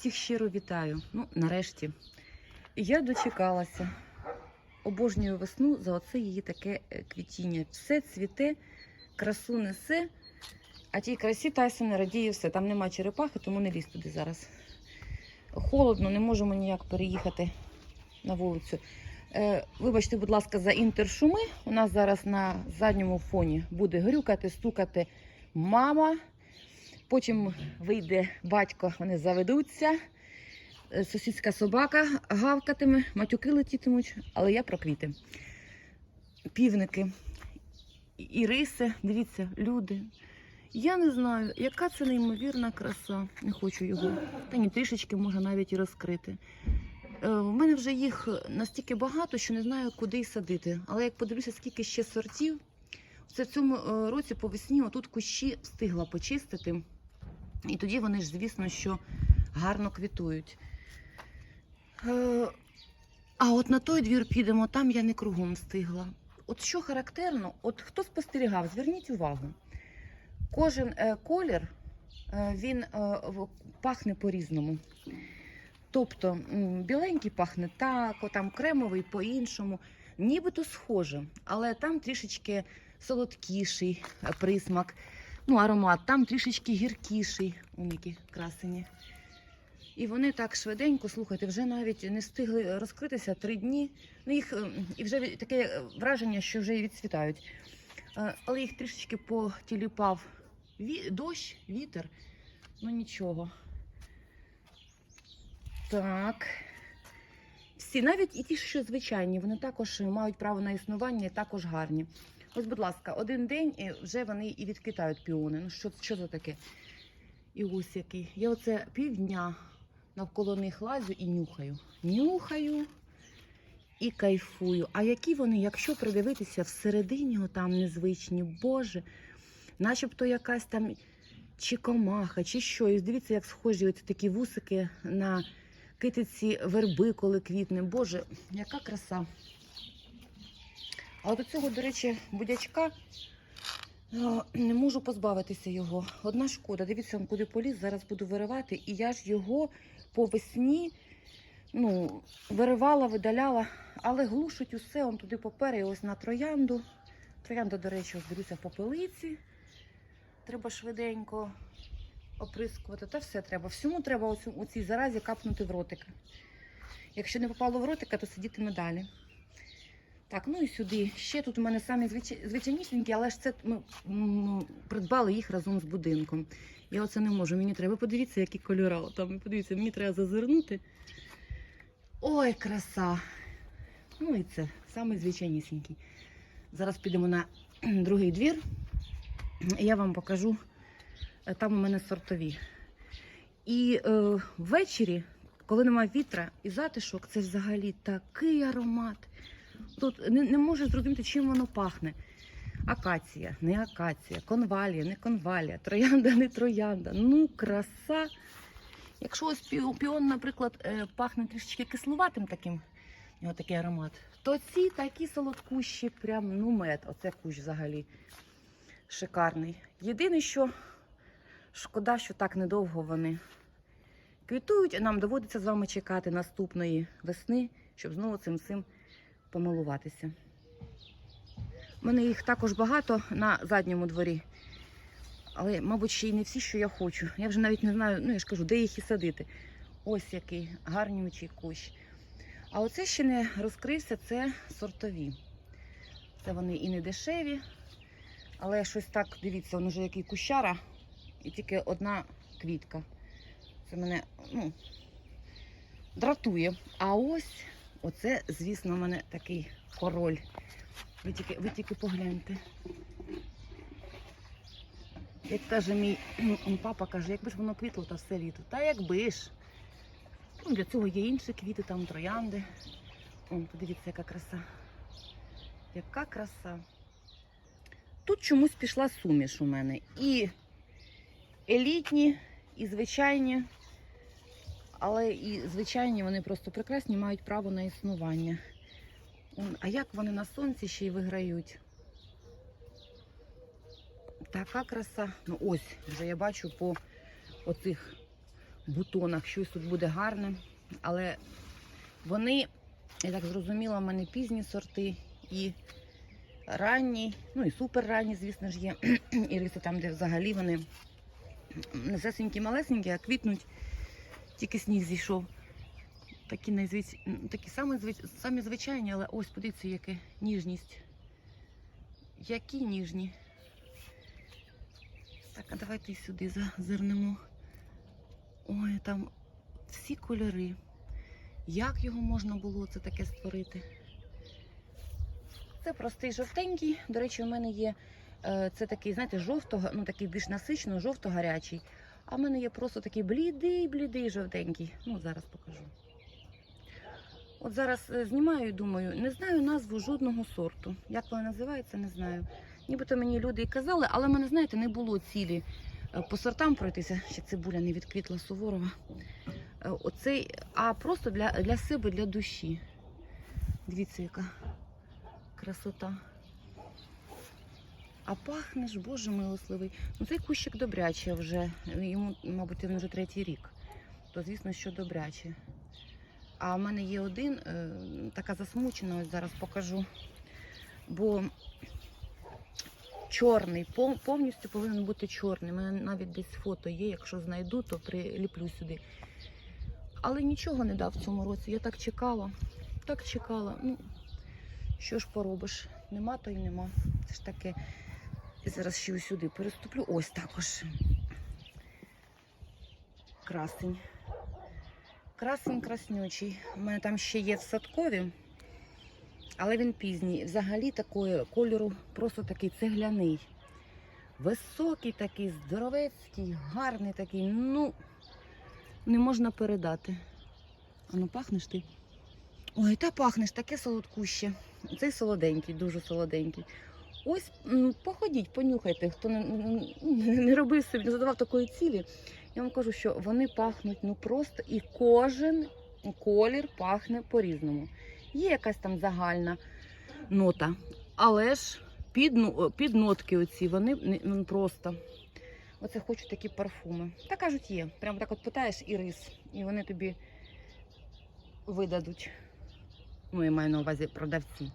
Всіх щиро вітаю. Ну, нарешті. Я дочекалася. Обожнюю весну за оце її таке е, квітіння. Все цвіте, красу несе, а тій красі Тайсон не радіє все. Там нема черепахи, тому не лізь туди зараз. Холодно, не можемо ніяк переїхати на вулицю. Е, вибачте, будь ласка, за інтершуми. У нас зараз на задньому фоні буде грюкати, стукати мама. Потім вийде батько, вони заведуться. Е, Сусідська собака гавкатиме, матюки летітимуть, але я про квіти. Півники, і риси, дивіться, люди. Я не знаю, яка це неймовірна краса. Не хочу його. Та ні, трішечки може навіть і розкрити. Е, У мене вже їх настільки багато, що не знаю, куди й садити. Але як подивлюся, скільки ще сортів, це в цьому е, році по весні отут кущі встигла почистити. І тоді вони ж, звісно, що гарно квітують. Е, А от на той двір підемо, там я не кругом встигла. От що характерно, от хто спостерігав, зверніть увагу. Кожен е, колір е, він пахне по-різному. Тобто біленький пахне так, там кремовий по-іншому. Нібито схоже, але там трішечки солодкіший присмак, ну, аромат, там трішечки гіркіший, он які красені. І вони так швиденько, слухайте, вже навіть не встигли розкритися три дні. Ну, їх ем, і вже таке враження, що вже і відцвітають. Е, Але їх трішечки потіліпав ві- дощ, вітер. Ну нічого. Так. Всі, навіть і ті, що звичайні, вони також мають право на існування і також гарні. Ось, будь ласка, один день і вже вони і відквітають піони. Ну що, що це таке? І ось який. Я оце півдня навколо них лазю і нюхаю. Нюхаю і кайфую. А які вони, якщо придивитися всередині, там незвичні, Боже, начебто якась там чи комаха, чи що. І дивіться, як схожі ось такі вусики на китиці верби, коли квітне. Боже, яка краса. А от цього, до речі, будячка не можу позбавитися його. Одна шкода. Дивіться, він куди поліз, зараз буду виривати. І я ж його по весні ну, виривала, видаляла, але глушить усе, он туди попер, і ось на троянду. Троянда, до речі, ось дивіться, в попелиці. Треба швиденько оприскувати. Та все треба. Всьому треба у цій заразі капнути в ротик. Якщо не попало в ротика, то сидітиме далі. Так, ну і сюди. Ще тут у мене самі звичай- звичайнісінькі, але ж це ми придбали їх разом з будинком. Я оце не можу. Мені треба. Подивіться, які кольори. Там подивіться, мені треба зазирнути. Ой, краса! Ну і це самий звичайнісінький. Зараз підемо на другий двір. І я вам покажу. Е, Там у мене сортові. І е, ввечері, коли немає вітра і затишок, це взагалі такий аромат. Тут не, не можу зрозуміти, чим воно пахне. Акація, не акація, конвалія, не конвалія, троянда, не троянда. Ну, краса. Якщо ось пі- піон, наприклад, е, пахне трішечки кислуватим таким, у нього такий аромат, то ці такі солодкущі, прям ну мед. Оце кущ взагалі шикарний. Єдине, що шкода, що так недовго вони квітують, а нам доводиться з вами чекати наступної весни, щоб знову цим цим помилуватися. У мене їх також багато на задньому дворі. Але, мабуть, ще й не всі, що я хочу. Я вже навіть не знаю, ну я ж кажу, де їх і садити. Ось який гарнючий кущ. А оце ще не розкрився, це сортові. Це вони і не дешеві, але щось так, дивіться, він вже який кущара, і тільки одна квітка. Це мене ну, дратує. А ось, оце, звісно, у мене такий король. Ви тільки, ви тільки погляньте. Як каже мій папа, каже, якби ж воно квітло та все літо. Та якби ж. Ну, для цього є інші квіти, там троянди. О, подивіться, яка краса. Яка краса. Тут чомусь пішла суміш у мене. І елітні, і звичайні. Але і звичайні вони просто прекрасні, мають право на існування. А як вони на сонці ще й виграють? Така краса. Ну ось, вже я бачу по оцих бутонах щось тут буде гарне. Але вони, я так зрозуміла, в мене пізні сорти і ранні, ну і супер ранні, звісно ж, є. Іриси там, де взагалі вони несесенькі, малесенькі, а квітнуть, тільки сніг зійшов. Такі, найзвич... такі самі, самі звичайні, але ось подивіться, яка ніжність. Які ніжні. Так, а давайте сюди зазирнемо. Ой, там всі кольори. Як його можна було це таке створити? Це простий жовтенький. До речі, у мене є е, це такий, знаєте, жовто, ну такий більш насичено, жовто-гарячий. А в мене є просто такий блідий, блідий жовтенький. Ну, зараз покажу. От зараз е, знімаю і думаю, не знаю назву жодного сорту. Як вона називається, не знаю. Нібито мені люди і казали, але мене, знаєте, не було цілі е, по сортам пройтися. Ще цибуля не відквітла Суворова. Е, Оцей, а просто для, для себе, для душі. Дивіться, яка красота. А пахне ж, боже милосливий. Ну цей кущик добряче вже. Йому, мабуть, він вже третій рік. То звісно, що добряче. А в мене є один, е, така засмучена, ось зараз покажу. Бо чорний, повністю повинен бути чорний. У мене навіть десь фото є, якщо знайду, то приліплю сюди. Але нічого не дав в цьому році. Я так чекала, так чекала. Ну, що ж поробиш? Нема, то й нема. Це ж таке. І зараз ще ось сюди переступлю. Ось також. Красень. Красень краснючий. У мене там ще є в садкові, але він пізній. Взагалі такої кольору просто такий цегляний. Високий такий, здоровецький, гарний такий. Ну, не можна передати. А ну пахнеш ти? Ой, та пахнеш, таке солодкуще. Цей солоденький, дуже солоденький. Ось походіть, понюхайте, хто не, не, робив собі, не задавав такої цілі. Я вам кажу, що вони пахнуть ну просто і кожен колір пахне по-різному. Є якась там загальна нота, але ж під, ну, під нотки оці, вони ну, просто. Оце хочу такі парфуми. Та кажуть, є. Прямо так от питаєш і рис, і вони тобі видадуть. Ну, я маю на увазі продавці.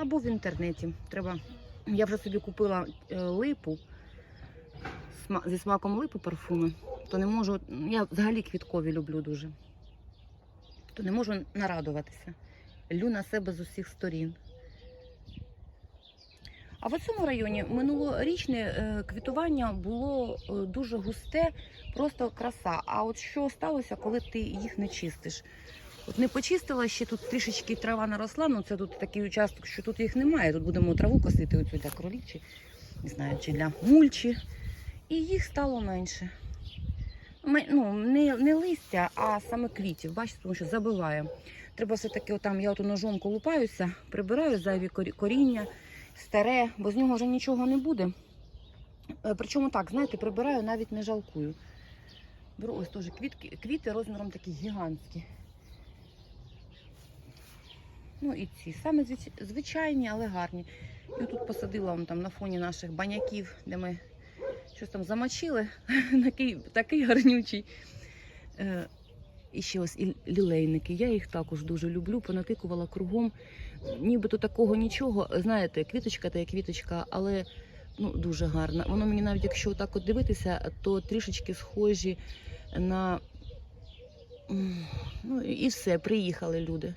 Або в інтернеті. Треба. Я вже собі купила е, липу зі смаком липи парфуми, то не можу. Я взагалі квіткові люблю дуже. То не можу нарадуватися. Лю на себе з усіх сторін. А в цьому районі минулорічне е, квітування було е, дуже густе, просто краса. А от що сталося, коли ти їх не чистиш? От не почистила ще тут трішечки трава наросла, ну це тут такий участок, що тут їх немає. Тут будемо траву косити оцю для кролів, чи не знаю, чи для мульчі. І їх стало менше. Ми- Ну, не, не листя, а саме квітів, бачите, тому що забиває. Треба все-таки отам, я ото ножом колупаюся, прибираю зайві коріння, старе, бо з нього вже нічого не буде. Е, Причому так, знаєте, прибираю, навіть не жалкую. Беру ось теж квітки, квіти розміром такі гігантські. Ну і ці саме звичайні, але гарні. І тут посадила вон там на фоні наших баняків, де ми щось там замочили. такий, такий гарнючий. Е, і ще ось і лілейники. Я їх також дуже люблю, понатикувала кругом. Нібито такого нічого. Знаєте, квіточка та є квіточка, але ну, дуже гарна. Воно мені навіть, якщо так от дивитися, то трішечки схожі на. Ну і все, приїхали люди.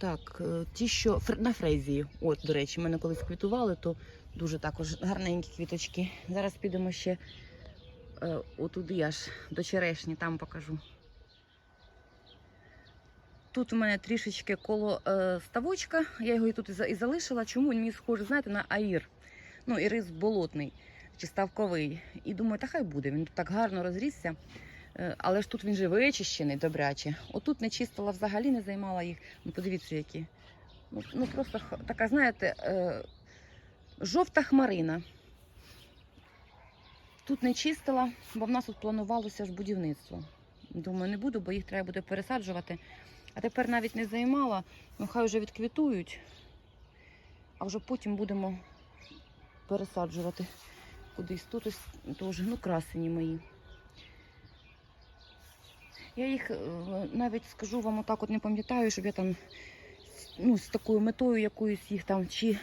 Так, е, ті, що на фрезії. От, до речі, мене колись квітували, то дуже також гарненькі квіточки. Зараз підемо ще е, отуди аж до черешні, там покажу. Тут у мене трішечки коло е, ставочка, я його і тут і, залишила. Чому він мені схожий, знаєте, на аїр. Ну, і рис болотний чи ставковий. І думаю, та хай буде, він тут так гарно розрісся. Е, але ж тут він же вичищений добряче. Отут не чистила взагалі, не займала їх. Ну, подивіться, які. Ну, ну просто така, знаєте, е, жовта хмарина. Тут не чистила, бо в нас тут планувалося ж будівництво. Думаю, не буду, бо їх треба буде пересаджувати. А тепер навіть не займала, ну хай вже відквітують, а вже потім будемо пересаджувати кудись. Тут ось теж, ну, красені мої. Я їх е, навіть скажу вам отак, от не пам'ятаю, щоб я там ну, з такою метою якоюсь їх там чи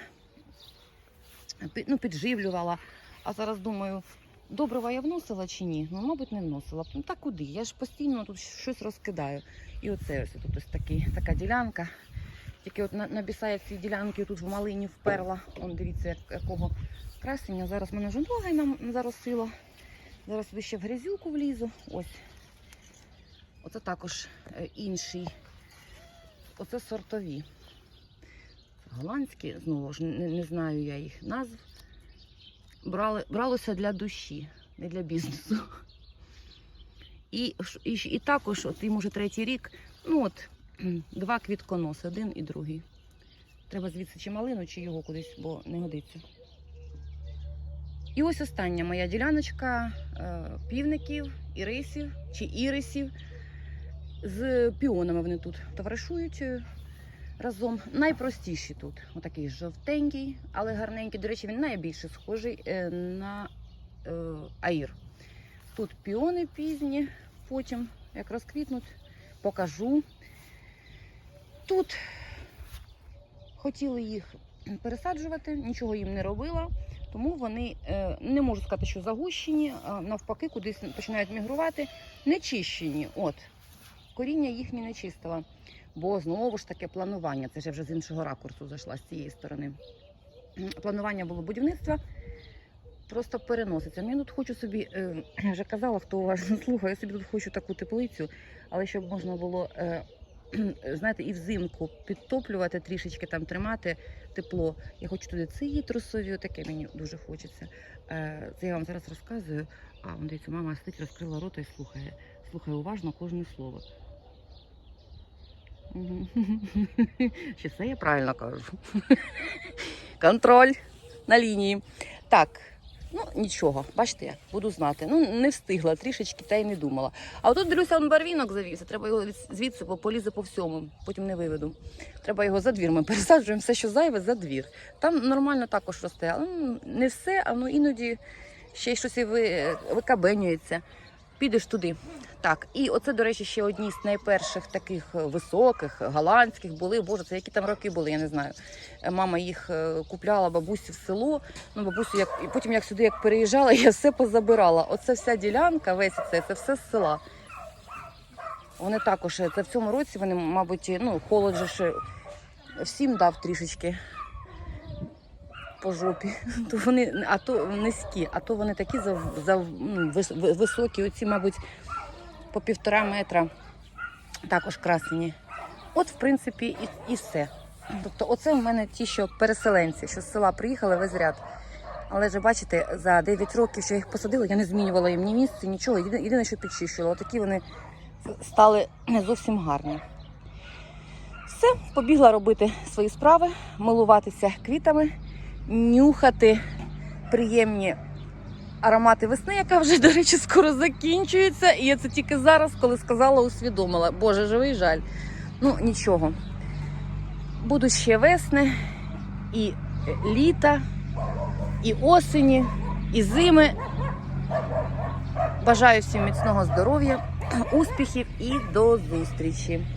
ну, підживлювала. А зараз думаю, добрива я вносила чи ні? Ну, мабуть, не вносила. Ну та куди? Я ж постійно тут щось розкидаю. І оце ось тут ось такий, така ділянка. Тільки от на, на ділянки тут в малині вперла. Он дивіться, як, якого красення. Зараз мене ноги нам заросило. Зараз сюди ще в грязюку влізу. Ось. Оце також е, інший. Оце сортові. Голландські, знову ж не, не знаю я їх назв. Брали, бралося для душі, не для бізнесу. І, і, і також, от їм уже третій рік, ну от два квітконоси, один і другий. Треба звідси чи малину, чи його кудись, бо не годиться. І ось остання моя діляночка е, півників, ірисів чи ірисів. З піонами вони тут товаришують е, разом. Найпростіші тут. Отакий жовтенький, але гарненький. До речі, він найбільше схожий е, на е, аїр. Тут піони пізні, потім, як розквітнуть, покажу. Тут хотіли їх пересаджувати, нічого їм не робила. Тому вони не можу сказати, що загущені, навпаки, кудись починають мігрувати, не чищені. От коріння їхні не чистила. Бо знову ж таке планування. Це ж я вже з іншого ракурсу зайшла з цієї сторони. Планування було будівництва. Просто переноситься. Мені тут хочу собі, е, я вже казала, хто уважно слухає, я собі тут хочу таку теплицю, але щоб можна було, е, знаєте, і взимку підтоплювати, трішечки там тримати тепло. Я хочу туди цитрусові, таке мені дуже хочеться. Е, Це я вам зараз розказую. А, дивіться, мама сидить, розкрила рота і слухає. Слухає уважно кожне слово. Чи все я правильно кажу? Контроль на лінії. Так, ну нічого, бачите, я буду знати. Ну, не встигла трішечки та й не думала. А отут дивлюся, он барвінок завівся. Треба його звідси полізе по всьому, потім не виведу. Треба його за двір. Ми пересаджуємо все, що зайве, за двір. Там нормально також росте, але ну, не все, а ну іноді ще й щось і ви, викабенюється. Підеш туди. Так, і оце, до речі, ще одні з найперших таких е, високих, голландських були. Боже, це які там роки були, я не знаю. Е, Мама їх е, купляла бабусі в село. Ну, бабусю, як і потім як сюди як переїжджала, я все позабирала. Оце вся ділянка, весь це, це все з села. Вони також це в цьому році вони, мабуть, ну, холод же ж е, всім дав трішечки по жопі. То вони, а то низькі, а то вони такі за, за ну, вис- високі, оці, мабуть, по півтора метра. Також красені. От, в принципі, і, і все. Тобто, оце в мене ті, що переселенці, що з села приїхали весь ряд. Але ж бачите, за 9 років, що я їх посадила, я не змінювала їм ні місце, нічого. Єдине, що підчищувала. Отакі вони стали не зовсім гарні. Все, побігла робити свої справи, милуватися квітами, нюхати приємні аромати весни, яка вже, до речі, скоро закінчується. І я це тільки зараз, коли сказала, усвідомила. Боже, живий жаль. Ну, нічого. Будуть ще весни, і літа, і осені, і зими. Бажаю всім міцного здоров'я, успіхів і до зустрічі!